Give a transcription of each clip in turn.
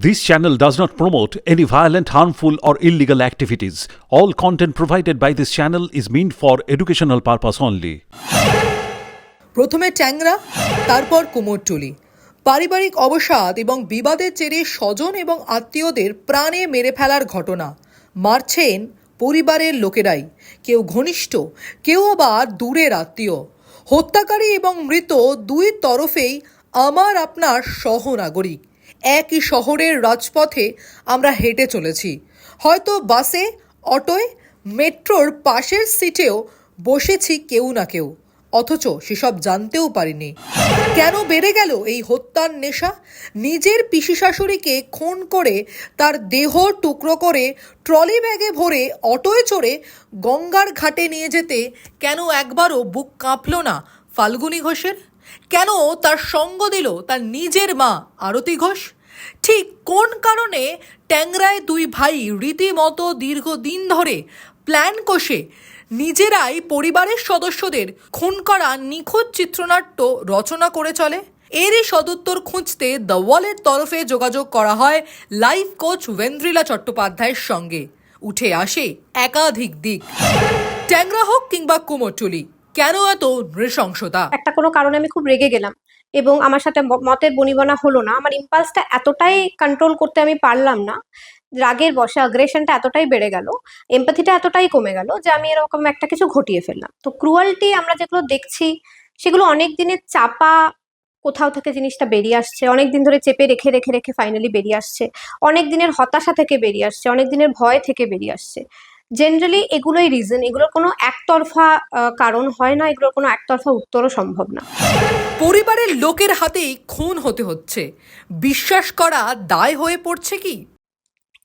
This channel does not promote any violent, harmful, or illegal activities. All content provided by this channel is meant for educational purpose only. প্রথমে ট্যাংরা তারপর কুমোরটুলি পারিবারিক অবসাদ এবং বিবাদের জেরে স্বজন এবং আত্মীয়দের প্রাণে মেরে ফেলার ঘটনা মারছেন পরিবারের লোকেরাই কেউ ঘনিষ্ঠ কেউ আবার দূরের আত্মীয় হত্যাকারী এবং মৃত দুই তরফেই আমার আপনার সহনাগরিক একই শহরের রাজপথে আমরা হেঁটে চলেছি। হয়তো বাসে, অটোয়, মেট্রোর পাশের সিটেও বসেছি কেউ না কেউ। অথচ সেসব জানতেও পারিনি। কেন বেড়ে গেল এই হত্যার নেশা? নিজের পিসি শাশুড়িকে খুন করে তার দেহ টুকরো করে ট্রলি ব্যাগে ভরে অটোয় চড়ে গঙ্গার ঘাটে নিয়ে যেতে কেন একবারও বুক কাঁপল না ফাল্গুনী ঘোষের? কেন তার সঙ্গ দিল তার নিজের মা আরতি ঘোষ? ঠিক কোন কারণে ট্যাংরায় দুই ভাই রীতিমতো দীর্ঘদিন ধরে প্ল্যান কষে নিজেরাই পরিবারের সদস্যদের খুন করা নিখোঁজ চিত্রনাট্য রচনা করে চলে? এরই সদুত্তর খুঁজতে দ্য ওয়ালের তরফে যোগাযোগ করা হয় লাইফ কোচ ওয়েন্দ্রিলা চট্টোপাধ্যায়ের সঙ্গে। উঠে আসে একাধিক দিক। ট্যাংরা হোক কিংবা কুমোরটুলি। কেন এত নৃশংসতা? একটা কোনো কারণে আমি খুব রেগে গেলাম এবং আমার সাথে মতের বনিবনা হলো না। আমার ইম্পালসটা এতটাই কন্ট্রোল করতে আমি পারলাম না, রাগের বসে আগ্রেশনটা এতটাই বেড়ে গেল এমপ্যাথিটা এতটাই কমে গেল যে আমি এরকম একটা কিছু ঘটিয়ে ফেললাম। তো ক্রুয়ালটি আমরা যেগুলো দেখছি, সেগুলো অনেক দিনের চাপা কোথাও থেকে জিনিসটা বেরিয়ে আসছে, অনেক দিন ধরে চেপে রেখে রেখে রেখে ফাইনালি বেরিয়ে আসছে, অনেক দিনের হতাশা থেকে বেরিয়ে আসছে, অনেক দিনের ভয় থেকে বেরিয়ে আসছে। জেনারেলি এগুলোই রিজন এগুলোর কোনো একতরফা কারণ হয় না এগুলোর কোনো একতরফা উত্তরও সম্ভব না। পরিবারের লোকের হাতেই খুন হতে হচ্ছে। বিশ্বাস করা দায় হয়ে পড়ছে কি?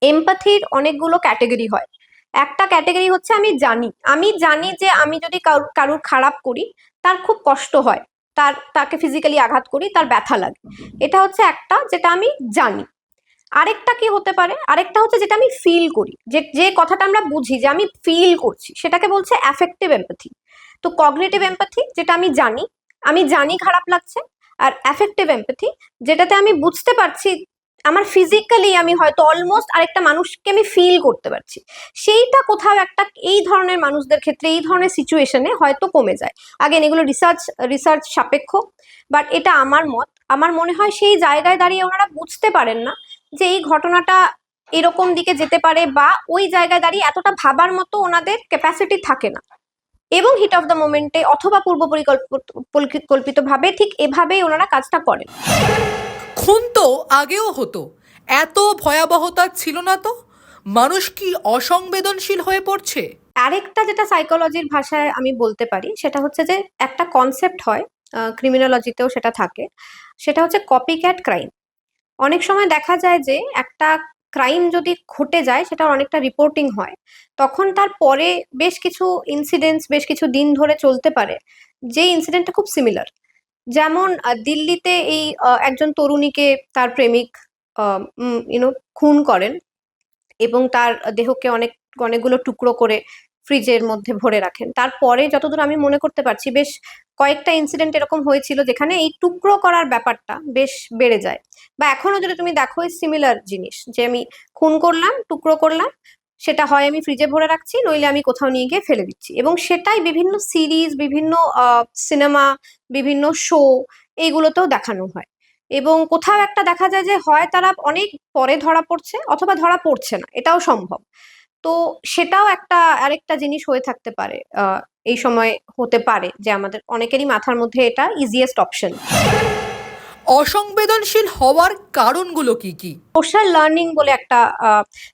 এমপ্যাথির অনেকগুলো ক্যাটাগরি হয়। একটা ক্যাটাগরি হচ্ছে আমি জানি। আমি জানি যে আমি যদি কারুর কারুর খারাপ করি তার খুব কষ্ট হয়। তার তাকে ফিজিক্যালি আঘাত করি তার ব্যথা লাগে। এটা হচ্ছে একটা যেটা আমি জানি। আরেকটা কি হতে পারে? আরেকটা হচ্ছে যেটা আমি ফিল করি। যে যে কথাটা আমরা বুঝি, যে আমি ফিল করছি, সেটাকে বলছে অ্যাফেক্টিভ এমপ্যাথি তো কগনেটিভ এমপ্যাথি যেটা আমি জানি আমি জানি খারাপ লাগছে, আর অ্যাফেক্টিভ এমপ্যাথি যেটাতে আমি বুঝতে পারছি, আমার ফিজিক্যালি আমি হয়তো অলমোস্ট আরেকটা মানুষকে আমি ফিল করতে পারছি। সেইটা কোথাও একটা এই ধরনের মানুষদের ক্ষেত্রে, এই ধরনের সিচুয়েশনে হয়তো কমে যায়। আগেন এগুলো রিসার্চ রিসার্চ সাপেক্ষ বাট এটা আমার মত। আমার মনে হয় সেই জায়গায় দাঁড়িয়ে ওনারা বুঝতে পারেন না যে এই ঘটনাটা এরকম দিকে যেতে পারে বা ওই জায়গায় দাঁড়িয়ে এতটা ভাবার মতো ওনাদের ক্যাপাসিটি থাকে না। এবং হিট অফ দ্য মোমেন্টে অথবা পূর্ব পরিকল্পিত ভাবে ঠিক এভাবেই ওনারা কাজটা করেন। খুন তো আগেও হতো। এত ভয়াবহতা ছিল না তো? মানুষ কি অসংবেদনশীল হয়ে পড়ছে? আরেকটা যেটা সাইকোলজির ভাষায় আমি বলতে পারি সেটা হচ্ছে যে একটা কনসেপ্ট হয় ক্রিমিনোলজিতেও সেটা থাকে। সেটা হচ্ছে কপি ক্যাট ক্রাইম অনেক সময় দেখা যায় যে একটা ক্রাইম যদি ঘটে যায়, সেটা অনেকটা রিপোর্টিং হয়। তখন তার পরে বেশ কিছু ইনসিডেন্টস বেশ কিছু দিন ধরে চলতে পারে। যে ইনসিডেন্টটা খুব সিমিলার যেমন দিল্লিতে এই একজন তরুণীকে তার প্রেমিক ইউনো খুন করেন এবং তার দেহকে অনেক, অনেকগুলো টুকরো করে ফ্রিজের মধ্যে ভরে রাখেন। তারপরে যতদূর আমি মনে করতে পারছি, বেশ কয়েকটা ইনসিডেন্ট এরকম হয়েছিল যেখানে এই টুকরো করার ব্যাপারটা বেশ বেড়ে যায়। বা এখনও যদি তুমি দেখো সিমিলার জিনিস, যে আমি খুন করলাম, টুকরো করলাম, সেটা হয় আমি ফ্রিজে ভরে রাখছি, নইলে আমি কোথাও নিয়ে গিয়ে ফেলে দিচ্ছি। এবং সেটাই বিভিন্ন সিরিজ বিভিন্ন সিনেমা বিভিন্ন শো এইগুলোতেও দেখানো হয়। এবং কোথাও একটা দেখা যায় যে হয় তারা অনেক পরে ধরা পড়ছে, অথবা ধরা পড়ছে না, এটাও সম্ভব। তো সেটাও একটা আরেকটা জিনিস হয়ে থাকতে পারে এই সময় হতে পারে যে আমাদের অনেকেরই মাথার মধ্যে এটা ইজিয়েস্ট অপশন অসংবেদনশীল হওয়ার কারণগুলো কি কি? সোশ্যাল লার্নিং বলে একটা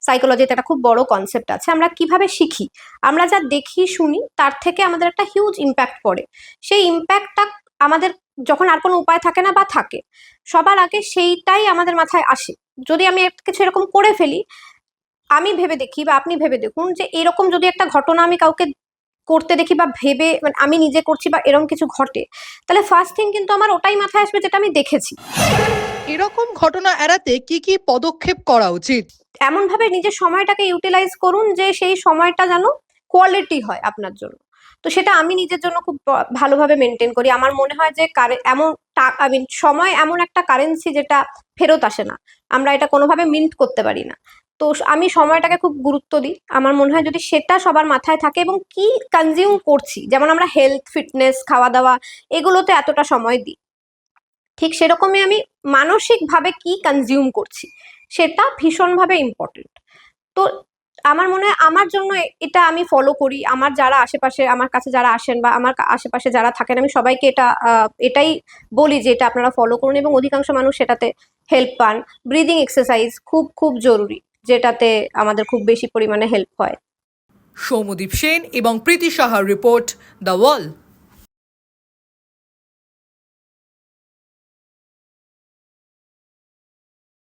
সাইকোলজিতে একটা খুব বড় কনসেপ্ট আছে। আমরা কীভাবে শিখি? আমরা যা দেখি শুনি তার থেকে আমাদের একটা হিউজ ইম্প্যাক্ট পড়ে। সেই ইম্প্যাক্টটা আমাদের যখন আর কোনো উপায় থাকে না বা থাকে সবার আগে সেইটাই আমাদের মাথায় আসে। যদি আমি কিছু এরকম করে ফেলি আমি ভেবে দেখি বা আপনি ভেবে দেখুন যে এরকম যদি একটা ঘটনা আমি কাউকে করতে দেখি বা ভেবে মানে আমি নিজে করছি বা এরকম কিছু ঘটে তাহলে ফার্স্ট থিং কিন্তু আমার ওটাই মাথায় আসবে যেটা আমি দেখেছি। এরকম ঘটনা এড়াতে কি কি পদক্ষেপ করা উচিত? এমনভাবে নিজের সময়টাকে ইউটিলাইজ করুন যে সেই সময়টা যেন কোয়ালিটি হয় আপনার জন্য। তো সেটা আমি নিজের জন্য খুব ভালোভাবে মেনটেন করি। আমার মনে হয় যে এমন আই মিন সময় এমন একটা কারেন্সি যেটা ফেরত আসে না। আমরা এটা কোনোভাবে মিন্ট করতে পারি না। তো আমি সময়টাকে খুব গুরুত্ব দিই। আমার মনে হয় যদি সেটা সবার মাথায় থাকে এবং কি কনজিউম করছি, যেমন আমরা হেলথ ফিটনেস খাওয়া দাওয়া এগুলোতে এতটা সময় দিই। ঠিক সেরকমই আমি মানসিকভাবে কি কনজিউম করছি, সেটা ভীষণভাবে ইম্পর্টেন্ট তো আমার মনে হয় আমার জন্য এটা আমি ফলো করি। আমার যারা আশেপাশে, আমার কাছে যারা আসেন বা আমার আশেপাশে যারা থাকেন, আমি সবাইকে এটা এটাই বলি যে এটা আপনারা ফলো করুন এবং অধিকাংশ মানুষ সেটাতে হেল্প পান। ব্রিদিং এক্সারসাইজ খুব খুব জরুরি। যেটাতে আমাদের খুব বেশি পরিমাণে হেল্প হয়। সৌমদীপ সেন এবং প্রীতি সাহার রিপোর্ট দ্য ওয়াল